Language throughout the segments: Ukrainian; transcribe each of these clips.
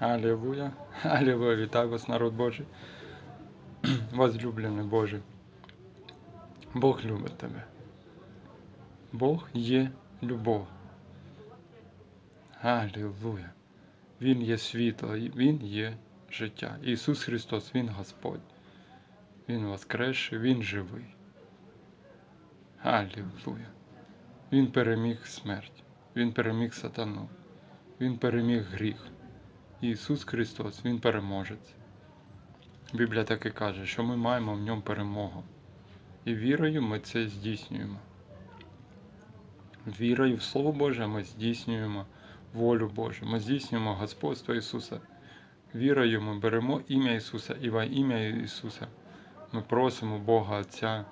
Аллилуйя. Аллилуйя. Вітаю вас, народ Божий. Возлюблений Божий. Бог любить тебе. Бог є любов. Аллилуйя. Він є світло, Він є життя. Ісус Христос, Він Господь. Він воскресший, Він живий. Аллилуйя. Він переміг смерть. Він переміг сатану. Він переміг гріх. Ісус Христос, Він переможець. Біблія так і каже, що ми маємо в ньому перемогу. І вірою ми це здійснюємо. Вірою в Слово Боже ми здійснюємо волю Божу, ми здійснюємо Господство Ісуса. Вірою ми беремо ім'я Ісуса і во ім'я Ісуса ми просимо Бога Отця,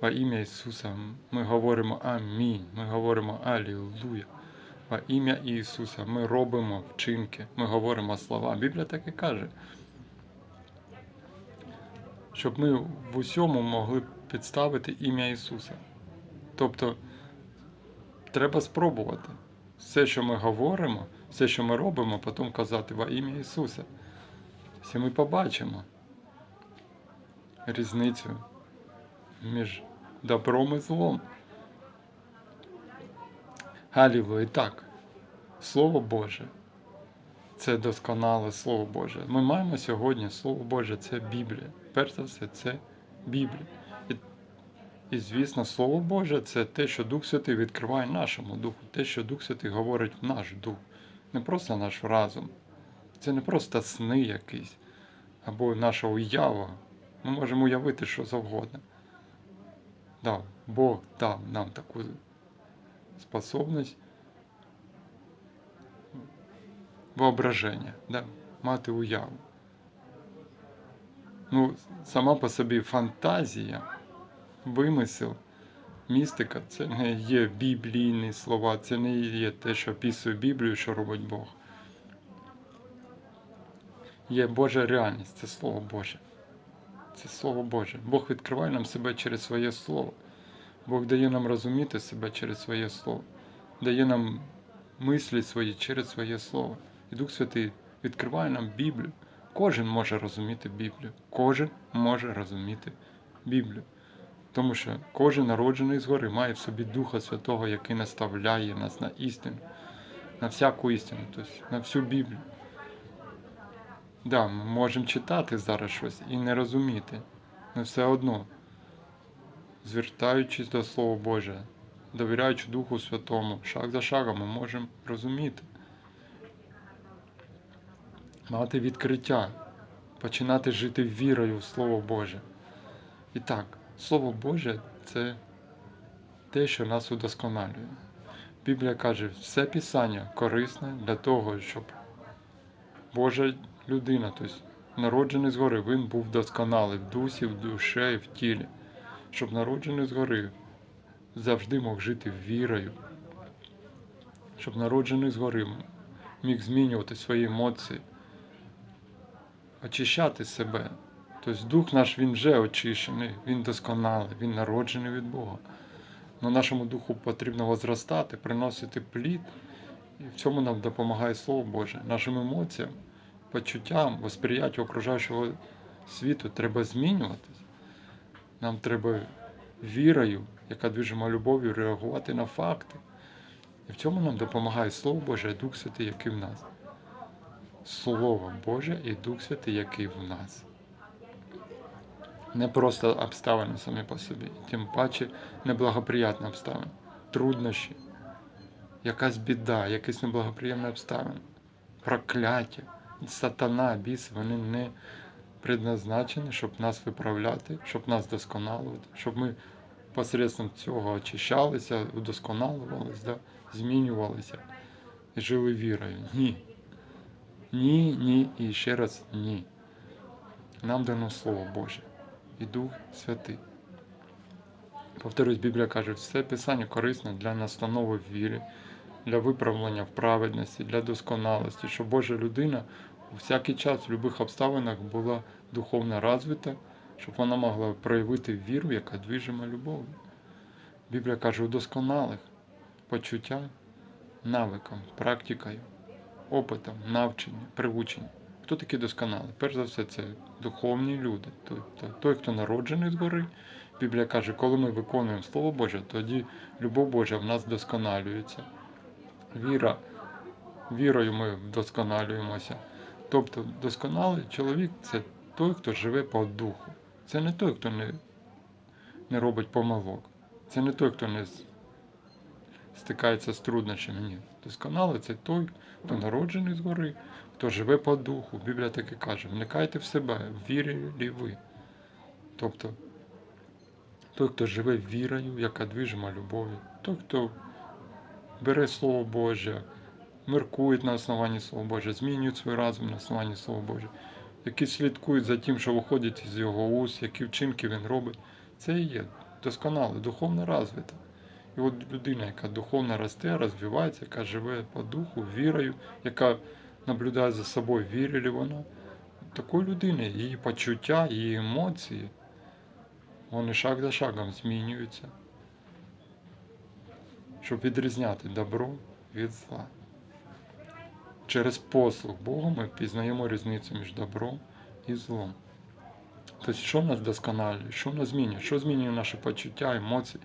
во ім'я Ісуса. Ми говоримо Амінь. Ми говоримо Алілуя. Во ім'я Ісуса ми робимо вчинки, ми говоримо слова. Біблія так і каже, щоб ми в усьому могли підставити ім'я Ісуса. Тобто треба спробувати все, що ми говоримо, все, що ми робимо, потім казати во ім'я Ісуса. Всі ми побачимо різницю між добром і злом. І так, Слово Боже. Це досконале Слово Боже. Ми маємо сьогодні Слово Боже, це Біблія. Перш за все, це Біблія. І, і звісно, Слово Боже це те, що Дух Святий відкриває нашому духу, те, що Дух Святий говорить в наш дух, не просто наш разум. Це не просто сни якісь або наша уява. Ми можемо уявити що завгодно. Да, Бог дав нам таку способність воображення, да, мати уяву. Ну, сама по собі фантазія, вимисел, містика це не є біблійні слова, це не є те, що описує Біблію, що робить Бог. Є Божа реальність, це Слово Боже. Це Слово Боже. Бог відкриває нам себе через своє Слово. Бог дає нам розуміти себе через своє Слово, дає нам мислі свої через своє Слово. І Дух Святий відкриває нам Біблію. Кожен може розуміти Біблію. Кожен може розуміти Біблію. Тому що кожен народжений згори має в собі Духа Святого, який наставляє нас на істину, на всяку істину, тобто на всю Біблію. Да, ми можемо читати зараз щось і не розуміти, але все одно, звертаючись до Слова Божого, довіряючи Духу Святому, шаг за шагом ми можемо розуміти мати відкриття, починати жити вірою в Слово Боже. І так, Слово Боже це те, що нас удосконалює. Біблія каже, все Писання корисне для того, щоб Божа людина, тобто народжений згори, він був досконалий в дусі, в душі в тілі, щоб народжений згори завжди мог жити вірою, щоб народжений згори міг змінювати свої емоції, очищати себе. Тобто дух наш він вже очищений, він досконалий, він народжений від Бога. Но нашому духу потрібно возростати, приносити плід, і в цьому нам допомагає Слово Боже. Нашим емоціям, почуттям, восприяттю окружаючого світу треба змінюватися. Нам треба вірою, яка движима любов'ю, реагувати на факти. І в цьому нам допомагає Слово Боже і Дух Святий, який в нас. Слово Боже і Дух Святий, який в нас. Не просто обставини самі по собі, тим паче неблагоприятні обставини, труднощі, якась біда, якісь неблагоприємні обставини, прокляття, сатана, біс, вони не предназначені, щоб нас виправляти, щоб нас досконалувати, щоб ми посередством цього очищалися, удосконалювалися, да, змінювалися і жили вірою. Ні. Ні, ні і ще раз ні. Нам дано Слово Боже і Дух Святий. Повторюсь, Біблія каже, все Писання корисне для настанови в вірі, для виправлення в праведності, для досконалості, щоб Божа людина у всякий час, в будь-яких обставинах була духовно розвита, щоб вона могла проявити віру, яка движима любов'ю. Біблія каже, у досконалих почуття навиком, практикою. опитом, навченням, приученням. Хто такі досконалий? Перш за все, це духовні люди. Тобто той, хто народжений згори. Біблія каже, коли ми виконуємо Слово Боже, тоді любов Божа в нас досконалюється. Віра, вірою ми вдосконалюємося. Тобто досконалий чоловік це той, хто живе по духу. Це не той, хто не, не робить помилок. Це не той, хто не стикається з труднощами. Ні. Досконалий це той, хто народжений згори, хто живе по духу. Біблія таки каже, вникайте в себе, вірі ви. Тобто той, хто живе вірою, яка движима любов'ю, той, хто бере Слово Боже, міркує на основанні Слова Боже, змінює свій разум на основанні Слова Боже, які слідкують за тим, що виходить із його уст, які вчинки він робить, це і є досконале, духовно розвита. І от людина, яка духовно росте, розвивається, яка живе по духу, вірою, яка наблюдає за собою, вірить ли вона, такої людини, її почуття, її емоції, вони шаг за шагом змінюються, щоб відрізняти добро від зла. Через послуг Богу ми пізнаємо різницю між добром і злом. Тобто, що нас досконалює, що нас змінює, що змінює наші почуття, емоції,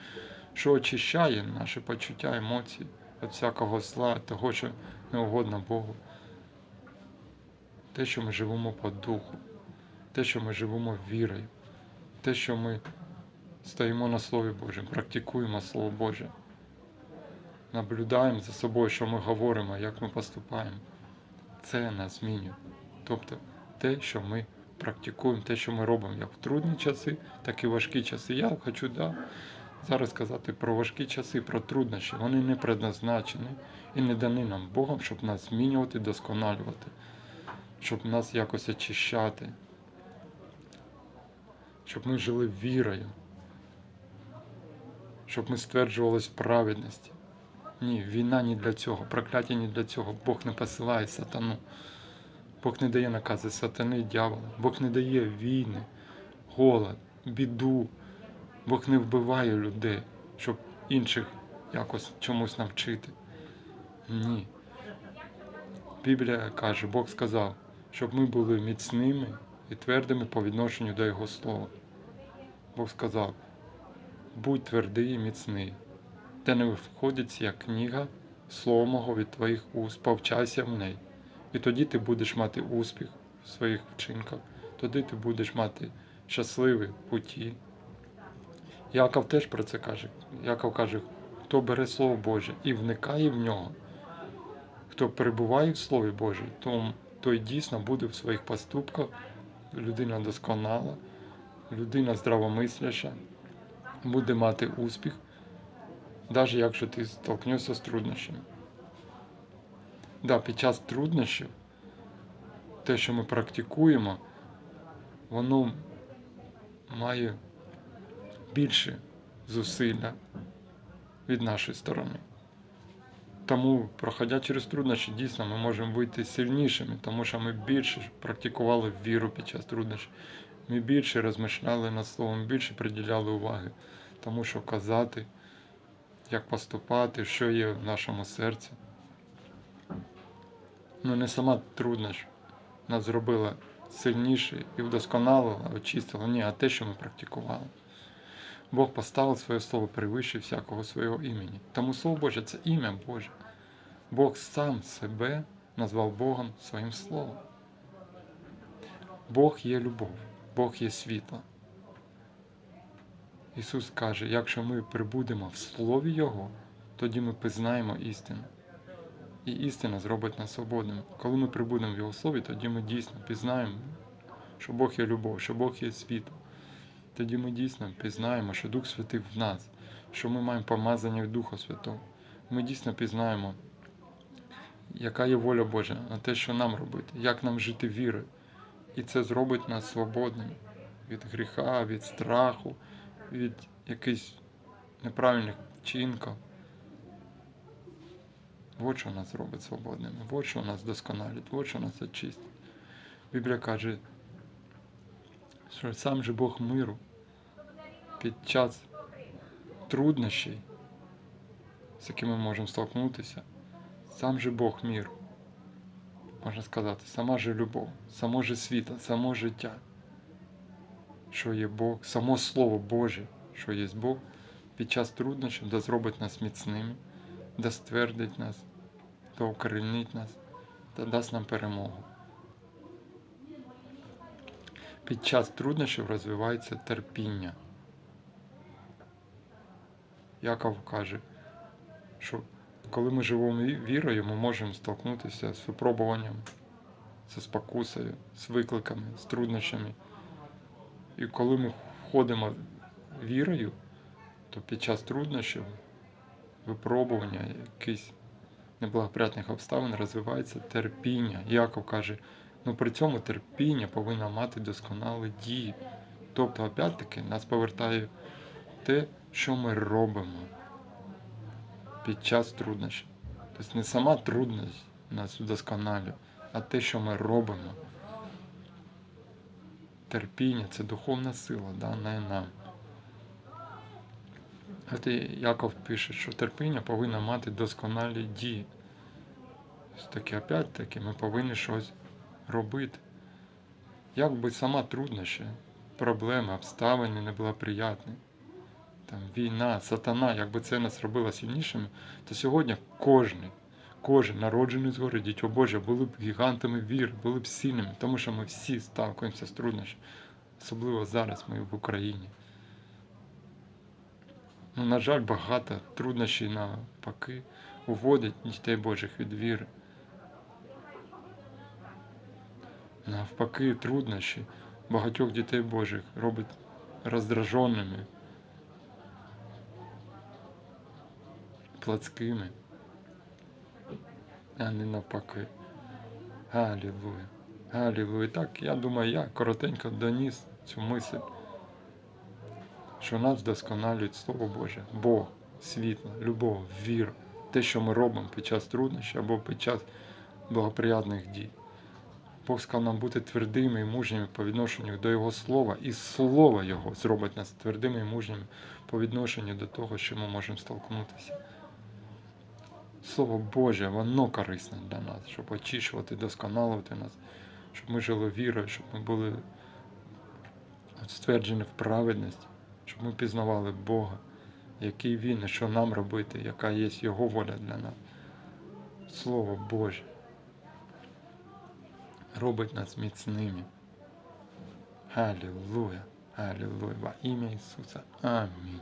що очищає наші почуття, емоції від всякого зла, того, що не угодно Богу. Те, що ми живемо по духу, те, що ми живемо вірою, те, що ми стоїмо на Слові Божому, практикуємо Слово Боже, наблюдаємо за собою, що ми говоримо, як ми поступаємо. Це нас змінює. Тобто те, що ми практикуємо, те, що ми робимо як в трудні часи, так і важкі часи. Я хочу да, зараз сказати про важкі часи, про труднощі. Вони не предназначені і не дані нам Богом, щоб нас змінювати, досконалювати, щоб нас якось очищати, щоб ми жили вірою, щоб ми стверджувалися в праведності. Ні, війна не для цього, прокляття не для цього. Бог не посилає сатану. Бог не дає накази сатани, дьявола. Бог не дає війни, голод, біду. Бог не вбиває людей, щоб інших якось чомусь навчити. Ні. Біблія каже, Бог сказав, щоб ми були міцними і твердими по відношенню до Його слова. Бог сказав, будь твердий і міцний, де не входить ця книга, слово мого від твоїх уст, повчайся в неї. І тоді ти будеш мати успіх в своїх вчинках, тоді ти будеш мати щасливі путі. Яков теж про це каже. Яков каже, хто бере Слово Боже і вникає в нього, хто перебуває в Слові Божій, то, той дійсно буде в своїх поступках людина досконала, людина здравомисляща, буде мати успіх, навіть якщо ти столкнешся з труднощами. Да, під час труднощів те, що ми практикуємо, воно має більше зусилля від нашої сторони. Тому, проходя через труднощі, дійсно ми можемо вийти сильнішими, тому що ми більше практикували віру під час труднощів. Ми більше розмишляли над словом, більше приділяли уваги, тому що казати, як поступати, що є в нашому серці. Ну не сама труднощ нас зробила сильніше і вдосконалила, очистила. Ні, а те, що ми практикували. Бог поставив своє слово перевище всякого свого імені. Тому Слово Боже це ім'я Боже. Бог сам себе назвав Богом своїм Словом. Бог є любов, Бог є світло. Ісус каже, якщо ми прибудемо в Слові Його, тоді ми пізнаємо істину. І істина зробить нас свободними. Коли ми прибудемо в Його Слові, тоді ми дійсно пізнаємо, що Бог є любов, що Бог є світло. Тоді ми дійсно пізнаємо, що Дух Святий в нас, що ми маємо помазання від Духа Святого. Ми дійсно пізнаємо, яка є воля Божа на те, що нам робити, як нам жити вірою. І це зробить нас свободними від гріха, від страху, від якихось неправильних вчинків. Вот що нас робить свободними, вот що нас досконалить, вот що нас очистить. Біблія каже, що сам же Бог миру під час труднощів, з якими ми можемо столкнутися, сам же Бог миру можна сказати, сама же любов, само же світло, само життя, що є Бог, само Слово Боже, що є Бог, під час труднощів, да зробить нас міцними, да ствердить нас, да укорінить нас та дасть нам перемогу. Під час труднощів розвивається терпіння. Яков каже, що коли ми живемо вірою, ми можемо столкнутися з випробуванням, зі спокусою, з викликами, з труднощами. І коли ми входимо вірою, то під час труднощів, випробування, якихось неблагоприятних обставин розвивається терпіння. Яков каже, ну при цьому терпіння повинно мати досконалі дії. Тобто, опять-таки, нас повертає те, що ми робимо під час труднощів. Тобто не сама трудність нас вдосконалює, а те, що ми робимо. Терпіння це духовна сила, дана нам. От Яков пише, що терпіння повинно мати досконалі дії. Таки, опять-таки, ми повинні щось робити. Як би сама труднощі, проблеми, обставини не була приятні, там війна, сатана, якби це нас робило сильнішими, то сьогодні кожен, кожен народжений згори, дітьо Боже, були б гігантами віри, були б сильними, тому що ми всі сталкуємося з труднощами, особливо зараз ми в Україні. Ну, на жаль, багато труднощів навпаки уводять дітей Божих від віри. Навпаки, труднощі багатьох дітей Божих робить роздраженими, плотськими, а не навпаки. Галілуя. Галілуя. Так, я думаю, я коротенько доніс цю мисль, що нас вдосконалюють Слово Боже, Бог, світло, любов, віра, те, що ми робимо під час труднощів або під час благоприятних дій. Бог сказав нам бути твердими і мужніми по відношенню до Його слова, і слово Його зробить нас твердими і мужніми по відношенню до того, що ми можемо столкнутися. Слово Боже, воно корисне для нас, щоб очищувати, досконалувати нас, щоб ми жили вірою, щоб ми були стверджені в праведності, щоб ми пізнавали Бога, який Він і що нам робити, яка є Його воля для нас. Слово Боже робить нас міцними. Аллилуйя, Аллилуйя, во ім'я Ісуса. Амінь.